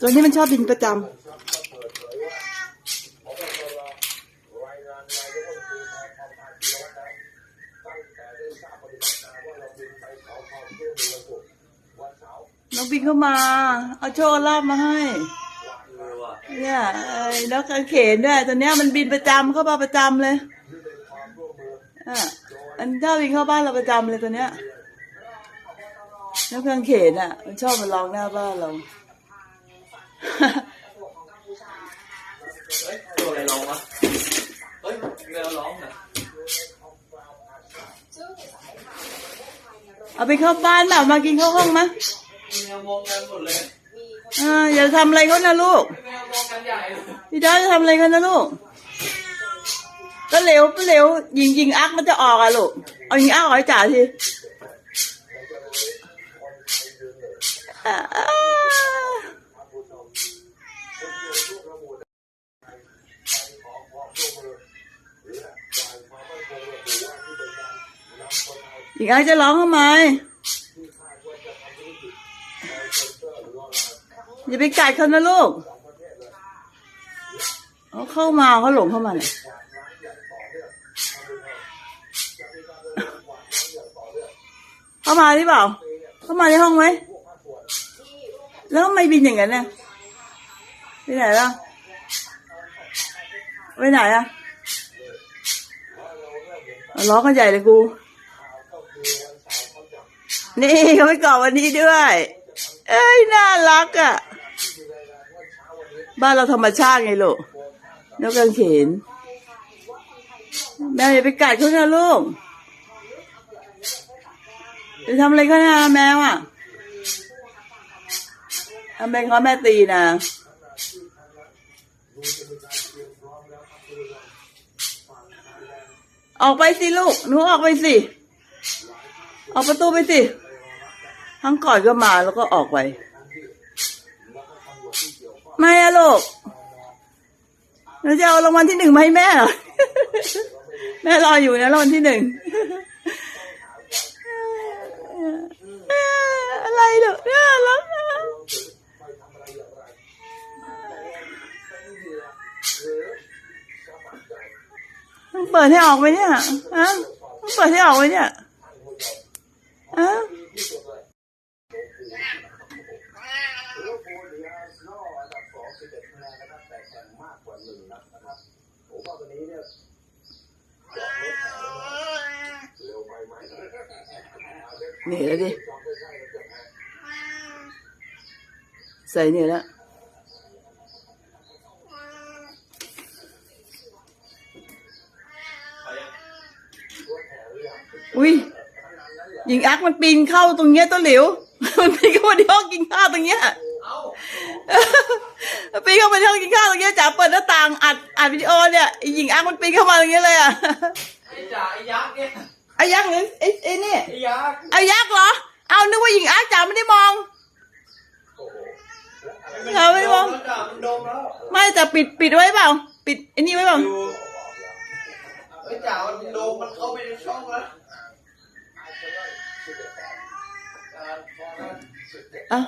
ตัวนี้มันชอบบินประจำน้องบินเข้ามา เอาโชคลาภมาให้ เนี่ยไอ้นกกางเขนด้วยตัวเนี้ยมันบินประจำเข้ามาประจำเลยอะอันถ้าบินเข้าบ้านเราประจำเลยตัวเนี้ย นกกางเขนอะ มันชอบมาร้องหน้าบ้านเรา เฮ้ยตัวอะไรร้องวะ เฮ้ยแมวร้องน่ะเอาไปเข้าบ้านเปล่ามากินเข้าห้องมะแมวมองกันหมดเลยอ่าอย่าทำอะไรเขานะลูก แมวมองกันใหญ่เลยพี่ดาจะทำอะไรกันนะลูก ก็เหลวก็เหลวยิงยิงอักมันจะออกอะลูก เอายิงอักออกให้จ่าที อ่ายิงอักจะร้องทำไมอย่าไปกัดเขานะลูกเขาเข้ามาเขาหลงเข้ามาเนี่ยเข้ามาหรือเปล่า เข้ามาในห้องไหม แล้วทำไมบินอย่างนั้นเนี่ยไปไหนล่ะไปไหนอะเอาร้องกันใหญ่เลยกูนี่เขาไปก่อวันนี้ด้วย เอ้ยน่ารักอะ บ้านเราธรรมชาติไงลูกนกกางเขนแมวอย่าไปกัดเขานะลูกจะทำอะไรเขานะแมวอะ ทำเป็นเขาแม่ตีนะออกไปสิลูก หนูออกไปสิ ออกประตูไปสิ ทั้งก่อนก็มาแล้วก็ออกไป ไม่อะลูกเราจะเอารางวัลที่หนึ่งมาให้แม่เหรอ แม่รออยู่นะรางวัลที่หนึ่ง เปิดให้ออกไหมเนี่ยฮะเปิดให้ออกไหมเนี่ยฮะเหนื่อยแล้วดิใส่เหนื่อยแล้ว อุ้ยหญิงอักมันปีนเข้าตรงเนี้ยต้นหลิว มันปีนเข้ามาในห้องกินข้าวตรงเนี้ยมันปีนเข้ามาในห้องกินข้าวตรงเนี้ยจ๋าเปิดหน้าต่างอัดอัดวิดีโอเนี่ยไอ้หญิงอักมันปีนเข้ามาตรงเนี้ยเลยอะไอ้จ่าไอ้ยักษ์เนี่ยไอ้ยักษ์หรือไอ้ไอ้นี่ไอ้ยักษ์ไอ้ยักษ์เหรอ เอานึกว่าหญิงอักจ๋าไม่ได้มองเราไม่ได้มองไม่แต่ปิดปิดไว้เปล่า ปิดไอ้นี่ไว้เปล่าไอ้จ่ามันโดมมันเข้าไปในช่องแล้ว อะ